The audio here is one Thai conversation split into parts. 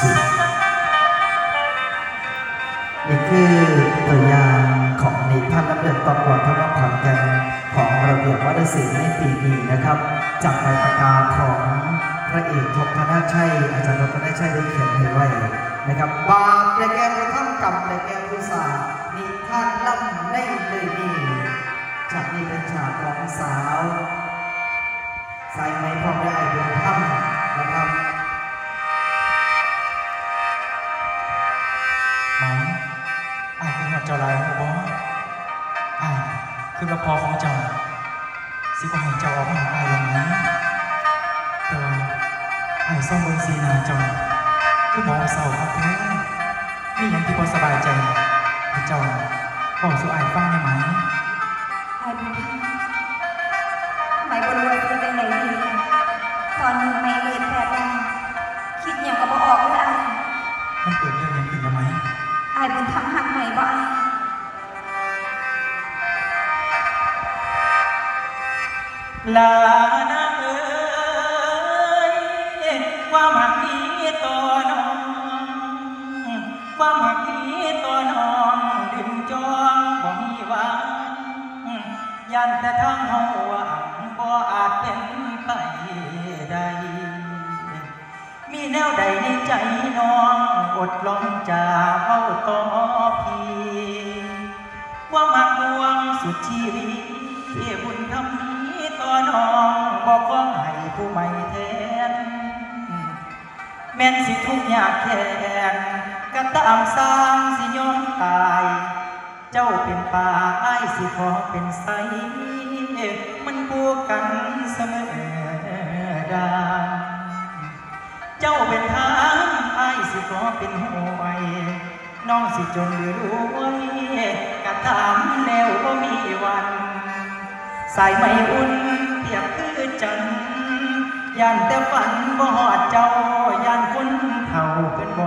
สุดนี่คือตัวอย่างของนิทานลำเดินตอนก่อนพระนครแก่นของระเบียบวัฒนศิลป์ในปีนี้นะครับ จากใบประกาศของพระเอกทพนาชัยอาจารย์ทพนาชัยได้เขียนให้ไว้นะครับบาปได้แก่ผู้ทำกรรมได้แก่ผู้สร้านิทานลำในเลยนี้จากนี้เป็นฉากของสาว หัวเจ้วบออาคือว่าพอของเจ้าสิบ่ให้เจ้าออกมาหาอายอย่างนี้แต่ว่าอายซ่อมบิ่งสีนาเจ้าคือหมอเศร้าครับเพื่อนนี่ยังที่พอสบายใจให้เจ้าบอกสู่อายฟังได้ไหมไอ้บุญธรรมหมายบริวารคือเป็นไหนดีตอนนี้ไม่เลือดแผลดังคิดอย่างก็บออกเลยไอ้มันเกิดเรื่องยังขึ้นแล้วไหมไอ้บุญธรรมหักใหม่บ่ไอ้ ลานางเอ๋ยความหักนี้ต่อน้องความหักนี้ต่อน้องดึงจองบ่มีหวังยันแต่ทางเฮาหวังบ่อาจเป็นไปได้มีแนวใดในใจน้องอดลองจะเว้าต่อพี่ว่ามักห่วงสุดชีวิต ให้ผู้ใหม่แทนแม่นสิทุกข์ยากแค้นก็ตามสร้างสิยอมตาย เจ้าเป็นป่าไอ้สิขอเป็นไสมันผูกกันเสมอได้เจ้าเป็นทางไอ้สิขอเป็นหวยน้องสิจนหรือรวยกะถามแล้วบ่มีวัน สายไม่อุ่นเทียบคือจันทร์ ย่านแต่ฝันบ่ฮอดเจ้าย่านคนเฒ่าเป็นบ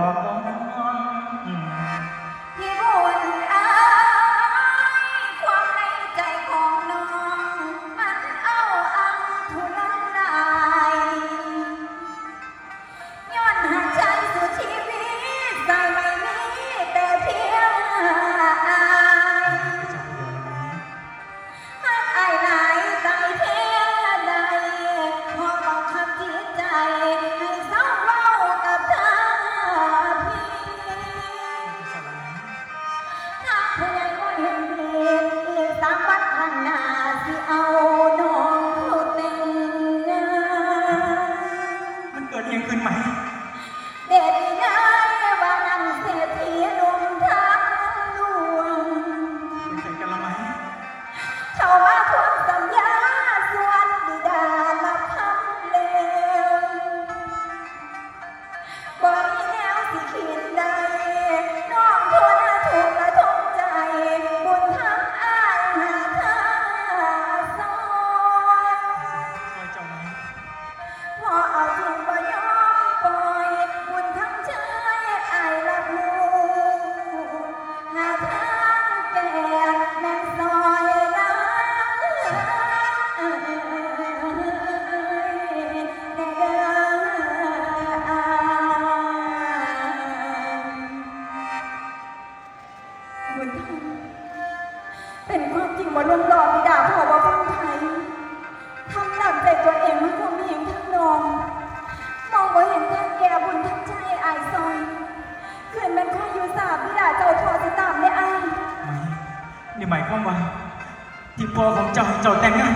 ายบุญทั้งเป็นความจริงบ่ลวงหลอกบิดาพ่อบ่ฟังไทยทำหนักใจตัวเองมากกว่ามีอย่างทั้งนอง มองว่าเห็นทางแก่บุญทั้งใจอายซอยคืนมันคอยอยู่สาบพี่ดาเจ้าทอสิตามได้อายไหมนี่หมายความว่าที่พ่อของเจ้าให้เจ้าแต่งงาน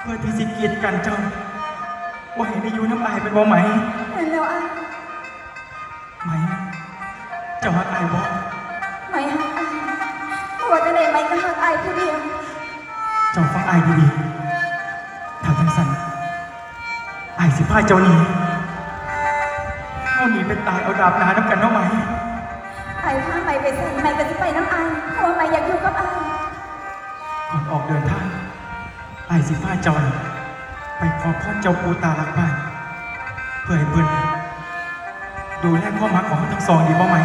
เพื่อที่สิเกียรติกันเจ้าว่าให้ได้อยู่น้ำอายเป็นบ่ไหมเห็นแล้วอายไหมเจ้าฮักอายบ่ ผู้เดียวเจ้าฟังอายดีๆถ้าทั้งสันอายสิพาเจ้าหนีเอาหนีไปตายเอาดาบหนาน้ำกันเนาะไหมอายพาไม่ไปใส่ไม่ก็จะไปน้ำอายเพราะว่าไม่อยากอยู่กับอายก่อนออกเดินทางอายสิพาเจ้าน่ะไปขอพรเจ้าปูตาลักบ้านเพื่อให้เพิ่นดูแลความรักของเราทั้งสองดีบ่ไหม